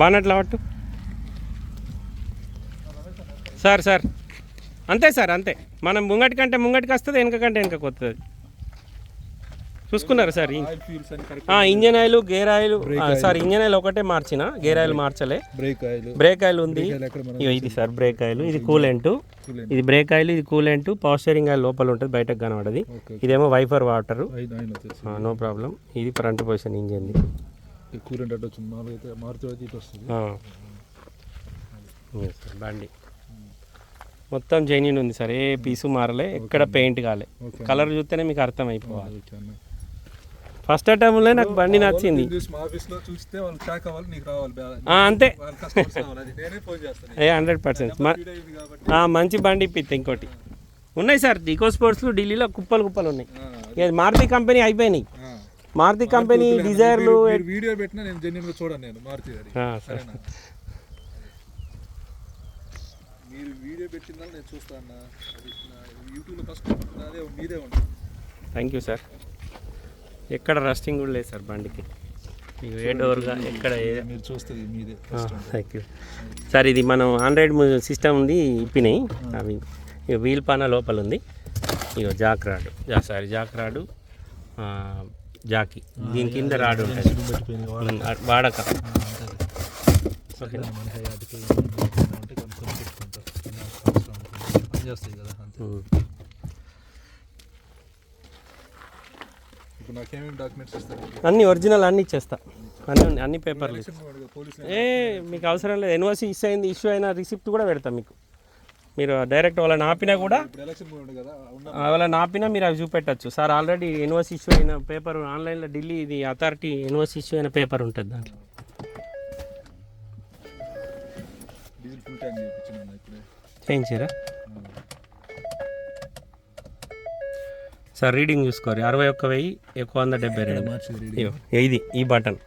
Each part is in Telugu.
బానట్లా పట్టు సార్ సార్. అంతే సార్ అంతే. మనం ముంగటి కంటే ముంగటికి వస్తుంది వెనక కంటే వెనకకి వస్తుంది చూసుకున్నారా sir? Engine oil gear oil sir engine oil ఒకటే మార్చిన gear oil మార్చలే. Brake oil. Break oil ఉంది. ఇది సార్ బ్రేక్ ఆయిల్. ఇది కూలెంట్. ఇది బ్రేక్ ఆయిల్ ఇది కూలెంట్ పవర్ స్టీరింగ్ ఆయిల్ లోపల ఉంటుంది బయటకు కనబడది. ఇదేమో వైఫర్ వాటర్ నో ప్రాబ్లం ఇది ఫ్రంట్ పొజిషన్ ఇంజిన్ది. కూరెంట్ అడ్డు వచ్చింది మామూలుగా అయితే మారుతి అయితే ఇటు వస్తుంది. Yes, sir, బండి. మొత్తం జెన్యున్ ఉంది సార్ ఏ పీసు మారలే ఎక్కడ పెయింట్ కాలే. కలర్ చూస్తేనే మీకు ఓకే అన్న ఫస్ట్ అటెంప్ట్లో నాకు బండి నచ్చింది. అంతే. ఏ హండ్రెడ్ పర్సెంట్ మంచి బండి ఇప్పిస్తా ఇంకోటి. ఉన్నాయి సార్ ఈకో స్పోర్ట్స్లు ఢిల్లీలో కుప్పలు కుప్పలు ఉన్నాయి. మారుతి కంపెనీ అయిపోయినాయి. మారుతి కంపెనీ డిజైర్లు వీడియో పెట్టినా నేను జెన్యున్గా చూడండి నేను మారుతి గారి. సరేనా? మీరు వీడియో పెట్టిన నేను చూస్తాను యూట్యూబ్లో ఫస్ట్ అదే మీదే ఉంటుంది థ్యాంక్ యూ సార్ ఎక్కడ రస్టింగ్ కూడా లేదు సార్ బండికి. మీకు ఏ డోర్గా ఎక్కడ మీరు చూస్తుంది మీదే థ్యాంక్ యూ సార్ ఇది మనం ఆండ్రాయిడ్ సిస్టమ్ ఉంది ఇప్పినాయి. అవి ఇక వీల్ పాన లోపల ఉంది ఇగో జాక్ రాడు. జా సారీ జాక్ రాడు. జాకీ. దీని కింద రాడు ఉంటుంది వాడక. అన్ని ఒరిజినల్ అన్ని ఇచ్చేస్తా. అన్ని ఉన్నాయి, అన్ని పేపర్లు ఏ మీకు అవసరం లేదు. ఎన్ఓసి ఇష్యూ అయింది ఇష్యూ అయిన రిసిప్ట్ కూడా పెడతాం మీకు. మీరు డైరెక్ట్ వాళ్ళని ఆపినా కూడా వాళ్ళని ఆపినా మీరు అవి చూపెట్టచ్చు. సార్ ఆల్రెడీ ఎన్ఓసి ఇష్యూ అయిన పేపర్ ఆన్లైన్లో ఢిల్లీ ఇది అథారిటీ ఎన్ఓసి ఇష్యూ అయిన పేపర్ ఉంటుంది దాంట్లో. చేయించారా? సార్ రీడింగ్ చూసుకోరు. అరవై ఒక్క వెయ్యి ఎక్కువ వంద డెబ్బై రెండు. ఇది ఈ బటన్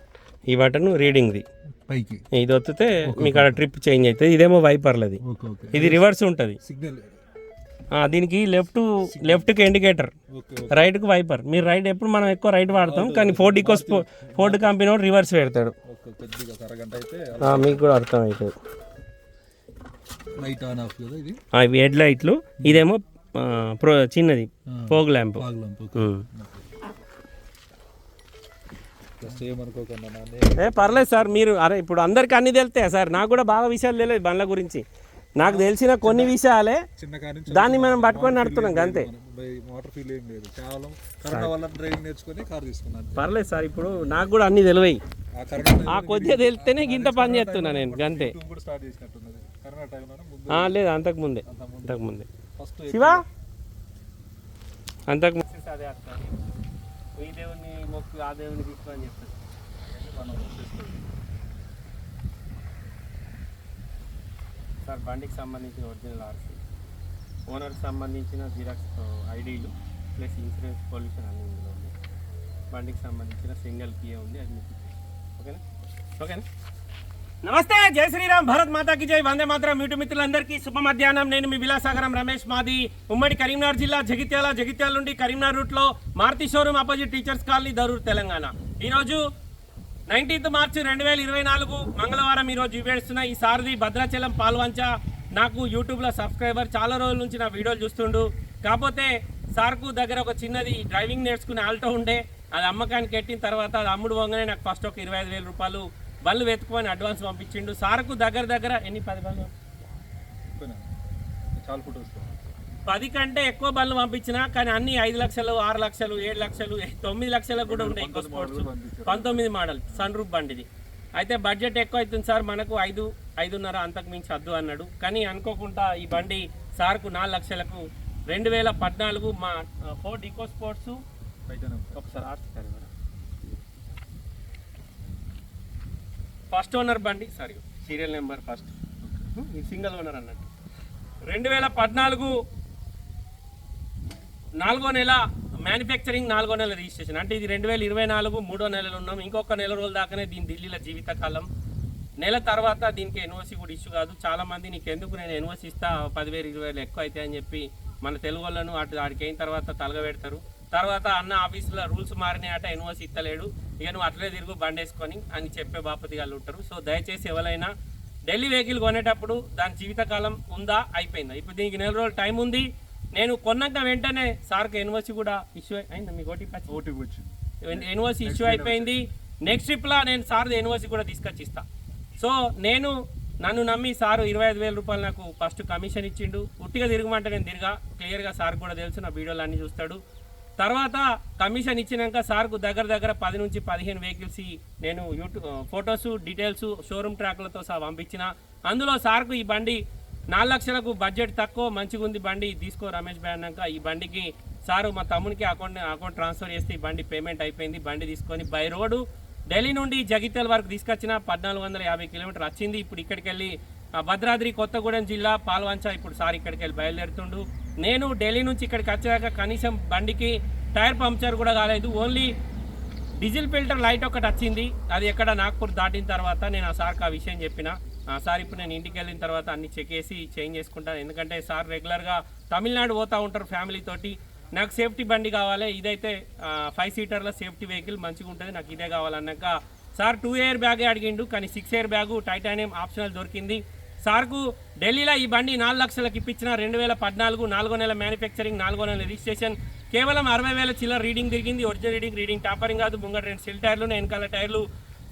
ఈ బటన్ రీడింగ్ది పైకి. ఇది వత్తితే మీకు అక్కడ ట్రిప్ చేంజ్ అవుతుంది. ఇదేమో వైపర్లది ఇది రివర్స్ ఉంటుంది. సిగ్నల్. దీనికి లెఫ్ట్ లెఫ్ట్కి ఇండికేటర్. రైట్కి వైపర్. మీరు రైట్ ఎప్పుడు మనం ఎక్కువ రైట్ వాడతాం కానీ ఫోర్డ్ ఈకో ఫోర్డ్ కంపెనీ వాడు రివర్స్ పెడతాడు. మీకు కూడా అర్థం అవుతుంది లైట్ ఆన్ ఆఫ్ కదా ఇది? ఆ, ఇవి హెడ్ లైట్లు. ఇదేమో ప్రో చిన్నది. Pogue lamp. ఏ పర్లేదు సార్ మీరు అరే ఇప్పుడు అందరికి అన్ని తెలుస్తాయి సార్? నాకు కూడా బాగా విషయాలు తెలియదు బండ్ల గురించి. నాకు తెలిసిన కొన్ని విషయాలే దాన్ని మనం పట్టుకొని నడుతున్నాం అంతే. మోటార్ ఫీల్ ఏం లేదు. కేవలం కరోనా వల్ల డ్రైవింగ్ నేర్చుకొని కార్ తీసుకున్నాను పర్లేదు సార్ ఇప్పుడు నాకు కూడా అన్ని తెలివయి ఆ కొద్దిగా తెలిస్తేనే ఇంత పని చేస్తున్నా నేను అంతే. లేదు అంతకు ముందే అంతకు ముందే. శివ? అంతకు ముందే. మొక్కు ఆ దేవుని తీసుకొని చెప్తాను సార్ బండికి సంబంధించిన ఒరిజినల్ ఆర్సీ. ఓనర్కి సంబంధించిన జిరాక్స్ ఐడీలు ప్లస్ ఇన్సూరెన్స్ పొల్యూషన్ అన్ని ఇందులో ఉంది బండికి సంబంధించిన సింగిల్ కీ ఉంది అది మీకు ఓకేనా? ఓకేనా? నమస్తే జై శ్రీరామ్ భారత్ మాతాకి జై. వందే మాత్రం యూట్యూబ్ మిత్రులందరికీ శుభ మధ్యాహ్నం. నేను మీ విలాసాగరం రమేష్ మాది. ఉమ్మడి కరీంనగర్ జిల్లా జగిత్యాల జగిత్యాల నుండి కరీంనగర్ రూట్లో Maruti showroom opposite teachers colony Darur Telangana. ఈరోజు నైన్టీన్త్ మార్చి రెండు వేల ఇరవై నాలుగు మంగళవారం ఈరోజు చూపిస్తున్న ఈ సారథి భద్రాచలం పాల్వంచ. నాకు యూట్యూబ్లో సబ్స్క్రైబర్ చాలా రోజుల నుంచి నా వీడియోలు చూస్తుండు. కాకపోతే సార్కు దగ్గర ఒక చిన్నది డ్రైవింగ్ నేర్చుకునే ఆల్టో ఉండే. అది అమ్మకానికి ఎట్టిన తర్వాత అది అమ్ముడు పోగానే నాకు ఫస్ట్ ఒక ఇరవై ఐదు వేల రూపాయలు బళ్ళు వెతుకుని అడ్వాన్స్ పంపించిండు. సార్కు దగ్గర దగ్గర ఎన్ని పది బళ్ళు? చాలా ఫోటోస్ పది కంటే ఎక్కువ బళ్ళు పంపించిన కానీ అన్ని ఐదు లక్షలు ఆరు లక్షలు ఏడు లక్షలు తొమ్మిది లక్షలకు కూడా ఉంటాయి ఇంకో స్పోర్ట్స్. పంతొమ్మిది మోడల్ సన్ రూప్ బండిది. అయితే బడ్జెట్ ఎక్కువ అవుతుంది సార్ మనకు ఐదు ఐదున్నర అంతకు మించి వద్దు అన్నాడు. కానీ అనుకోకుండా ఈ బండి సార్కు నాలుగు లక్షలకు రెండు వేల పద్నాలుగు మా ఫోర్డ్ ఈకో స్పోర్ట్స్. ఒకసారి ఫస్ట్ ఓనర్ బండి సారీ సీరియల్ నెంబర్ ఫస్ట్. ఇది సింగిల్ ఓనర్ అన్నట్టు. రెండు వేల పద్నాలుగు నాలుగో నెల మ్యానుఫ్యాక్చరింగ్ నాలుగో నెల రిజిస్ట్రేషన్. అంటే ఇది రెండు వేల ఇరవై నాలుగు మూడో నెలలు ఉన్నాం. ఇంకొక నెల రోజుల దాకానే దీని ఢిల్లీలో జీవితకాలం. నెల తర్వాత దీనికి ఎన్ఓసి కూడా ఇష్యూ కాదు. చాలామంది నీకు ఎందుకు నేను ఎన్ఓసి ఇస్తా? పదివేలు ఇరవై వేలు ఎక్కువ అయితే అని చెప్పి మన తెలుగు వాళ్ళను అటు ఆడికి అయిన తర్వాత తలగబెడతారు. తర్వాత అన్న ఆఫీసులో రూల్స్ మారినాయట ఎన్ఓసి ఇస్తలేడు ఇక నువ్వు అట్లే తిరుగు బండి వేసుకొని అని చెప్పే బాపతి వాళ్ళు ఉంటారు. సో దయచేసి ఎవరైనా ఢిల్లీ వెహికల్ కొనేటప్పుడు దాని జీవితకాలం ఉందా అయిపోయిందా? ఇప్పుడు దీనికి నెల రోజులు టైం ఉంది. నేను కొన్నాక వెంటనే సార్కి ఎన్ఓసి కూడా ఇష్యూ అయిందా మీకు వచ్చిందా? ఓటీపీ వచ్చింది. ఎన్ఓసి ఇష్యూ అయిపోయింది. నెక్స్ట్ ట్రిప్లో నేను సార్ ఎన్ఓసి కూడా తీసుకొచ్చి ఇస్తా సో నేను నన్ను నమ్మి సారు ఇరవై ఐదు వేల రూపాయలు నాకు ఫస్ట్ కమిషన్ ఇచ్చిండు. ఉట్టిగా తిరగమంటే నేను తిరిగా. క్లియర్గా సార్ కూడా తెలుసు నా వీడియోలు అన్నీ చూస్తాడు. తర్వాత కమిషన్ ఇచ్చినాక సార్కు దగ్గర దగ్గర పది నుంచి పదిహేను వెహికల్స్ నేను యూట్యూబ్ ఫొటోస్ డీటెయిల్స్ షోరూమ్ ట్రాక్లతో సహా పంపించిన. అందులో సార్కు ఈ బండి నాలుగు లక్షలకు బడ్జెట్ తక్కువ మంచిగా ఉంది బండి తీసుకో రమేష్ భాయ్ అన్నాక ఈ బండికి సారు మా తమ్మునికి అకౌంట్ అకౌంట్ ట్రాన్స్ఫర్ చేస్తే ఈ బండి పేమెంట్ అయిపోయింది బండి తీసుకొని బై రోడ్డు ఢిల్లీ నుండి జగిత్యాల వరకు తీసుకొచ్చిన పద్నాలుగు వందల యాభై కిలోమీటర్ వచ్చింది. ఇప్పుడు ఇక్కడికి వెళ్ళి భద్రాద్రి కొత్తగూడెం జిల్లా పాల్వంచ ఇప్పుడు సార్ ఇక్కడికి వెళ్ళి బయలుదేరుతుండు. నేను ఢిల్లీ నుంచి ఇక్కడికి వచ్చాక కనీసం బండికి టైర్ పంక్చర్ కూడా కాలేదు. ఓన్లీ డీజిల్ ఫిల్టర్ లైట్ ఒకటి వచ్చింది. అది ఎక్కడ నాగ్పూర్ దాటిన తర్వాత నేను ఆ సార్కి ఆ విషయం చెప్పిన. సార్ ఇప్పుడు నేను ఇంటికి వెళ్ళిన తర్వాత అన్ని చెక్ చేసి చేంజ్ చేసుకుంటాను. ఎందుకంటే సార్ రెగ్యులర్గా తమిళనాడు పోతూ ఉంటారు ఫ్యామిలీ తోటి. నాకు సేఫ్టీ బండి కావాలి. ఇదైతే ఫైవ్ సీటర్ల సేఫ్టీ వెహికల్ మంచిగా ఉంటుంది. నాకు ఇదే కావాలన్నాక సార్ టూ ఇయర్ బ్యాగే అడిగిండు. కానీ six air bag titanium optional దొరికింది. సార్కు ఢిల్లీలో ఈ బండి నాలుగు లక్షలకు ఇప్పించిన రెండు వేల పద్నాలుగు నాలుగో నెల మ్యానుఫ్యాక్చరింగ్ నాలుగో నెల రిజిస్ట్రేషన్ కేవలం అరవై వేల చిల్లర రీడింగ్ తిరిగింది. ఒరిజినల్ రీడింగ్ రీడింగ్ టాపరింగ్ కాదు. ముంగట రెండు సెల్ టైర్లు వెనకాల టైర్లు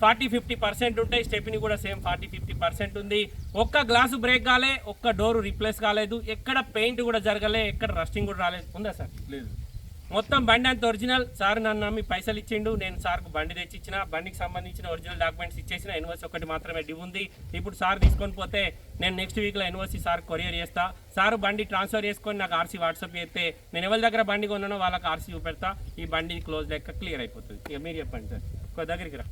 ఫార్టీ ఫిఫ్టీ పర్సెంట్ ఉంటాయి. స్టెప్ని కూడా సేమ్ ఫార్టీ ఫిఫ్టీ పర్సెంట్ ఉంది. ఒక్క గ్లాసు బ్రేక్ కాలే ఒక్క డోరు రిప్లేస్ కాలేదు. ఎక్కడ పెయింట్ కూడా జరగలే ఎక్కడ రస్టింగ్ కూడా రాలేదు. ఉందా సార్? లేదు. మొత్తం బండి అంత ఒరిజినల్. సార్ నన్ను నమ్మి పైసలు ఇచ్చిండు. నేను సార్కు బండి తెచ్చిచ్చిన. బండికి సంబంధించిన ఒరిజినల్ డాక్యుమెంట్స్ ఇచ్చేసిన. ఎన్ఓసి ఒకటి మాత్రమే డ్యూ ఉంది. ఇప్పుడు సార్ తీసుకొని పోతే నేను నెక్స్ట్ వీక్లో ఎన్ఓసి సార్ కొరియర్ చేస్తా. సార్ బండి ట్రాన్స్ఫర్ చేసుకొని నాకు ఆర్సీ వాట్సాప్ చేస్తే నేను ఎవరి దగ్గర బండి కొన్నానో వాళ్ళకి ఆర్సీ చూపెడతా. ఈ బండి క్లోజ్ లెక్క క్లియర్ అయిపోతుంది. ఇక మీరు చెప్పండి సార్. ఒక దగ్గరికి రా.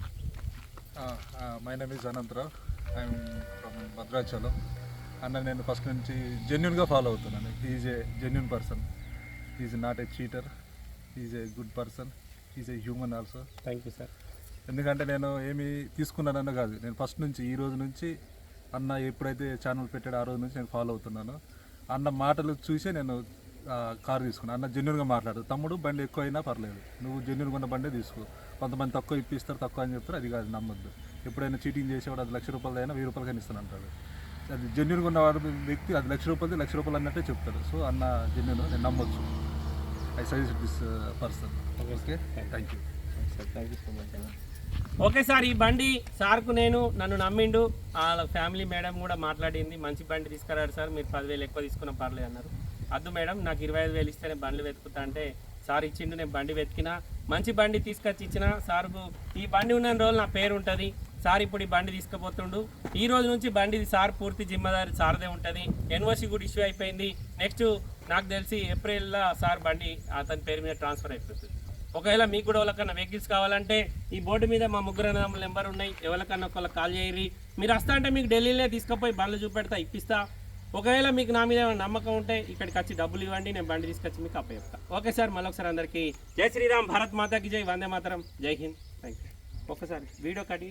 My name is Anantarao. I'm from Bhadrachalam. అన్న నేను ఫస్ట్ నుంచి జెన్యున్గా ఫాలో అవుతున్నాను. Is a genuine person is not a cheater is a good person is a human also thank you sir ఎందుకంటే నేను ఏమి తీసుకున్నానన్న కాదు. నేను ఫస్ట్ నుంచి ఈ రోజు నుంచి అన్న ఎప్పుడైతే ఛానల్ పెట్టాడో ఆ రోజు నుంచి నేను ఫాలో అవుతున్నాను. అన్న మాటలు చూసే నేను కారు తీసుకున్నాను అన్న జెన్యున్గా మాట్లాడు తమ్ముడు బండి ఎక్కువ అయినా పర్లేదు. నువ్వు జెన్యున్గా ఉన్న బండే తీసుకో. కొంతమంది తక్కువ ఇప్పిస్తారు తక్కువ అని చెప్తారు అది కాదు నమ్మద్దు. ఎప్పుడైనా చీటింగ్ చేసేవాడు అది లక్ష రూపాయలు అయినా వెయ్యి రూపాయలకైనా ఇస్తాను అంటాడు. అది జెన్యున్గా ఉన్నవాడు వ్యక్తి అది లక్ష రూపాయలు లక్ష రూపాయలు అన్నట్టే చెప్తాడు. సో అన్న జెన్యున్ నేను నమ్మొచ్చు. I suggest this person okay thank you thank you so much okay sir ఈ బండి సార్కు నేను నన్ను నమ్మిండు. వాళ్ళ ఫ్యామిలీ మేడం కూడా మాట్లాడింది. మంచి బండి తీసుకురారు సార్. మీరు పదివేలు ఎక్కువ తీసుకున్న పర్లేదు అన్నారు. అద్దు మేడం నాకు ఇరవై ఐదు వేలు ఇస్తే నేను బండ్లు వెతుకుతా అంటే సార్ ఇచ్చిండు నేను బండి వెతికినా. మంచి బండి తీసుకొచ్చి ఇచ్చిన సార్కు ఈ బండి ఉన్న రోజులు నా పేరు ఉంటుంది సార్ ఇప్పుడు ఈ బండి తీసుకుపోతుండు. ఈ రోజు నుంచి బండి సార్ పూర్తి జిమ్మదారి సార్దే ఉంటుంది. ఎన్ఓసి కూడా ఇష్యూ అయిపోయింది. నెక్స్ట్ నాకు తెలిసి ఏప్రిల్లో సార్ బండి అతని పేరు మీద ట్రాన్స్ఫర్ అయిపోతుంది. ఒకవేళ మీకు కూడా ఎవరికన్నా వెహికల్స్ కావాలంటే ఈ బోర్డు మీద మా ముగ్గురు అన్నదమ్ముల నెంబర్ ఉన్నాయి. ఎవరికన్నా ఒకళ్ళకి కాల్ చేయరి మీరు వస్తా అంటే మీకు ఢిల్లీలో తీసుకుపోయి బండ్లు చూపెడతా ఇప్పిస్తా. ఒకవేళ మీకు నా మీద ఏమైనా నమ్మకం ఉంటే ఇక్కడికి వచ్చి డబ్బులు ఇవ్వండి నేను బండి తీసుకొచ్చి మీకు అప్పచెప్తా. ఓకే సార్ మళ్ళొకసారి అందరికీ జై శ్రీరామ్ భారత్ మాతాకి జై వందే మాతరం. జై హింద్. థ్యాంక్ యూ ఒక్కసారి వీడియో కట్టి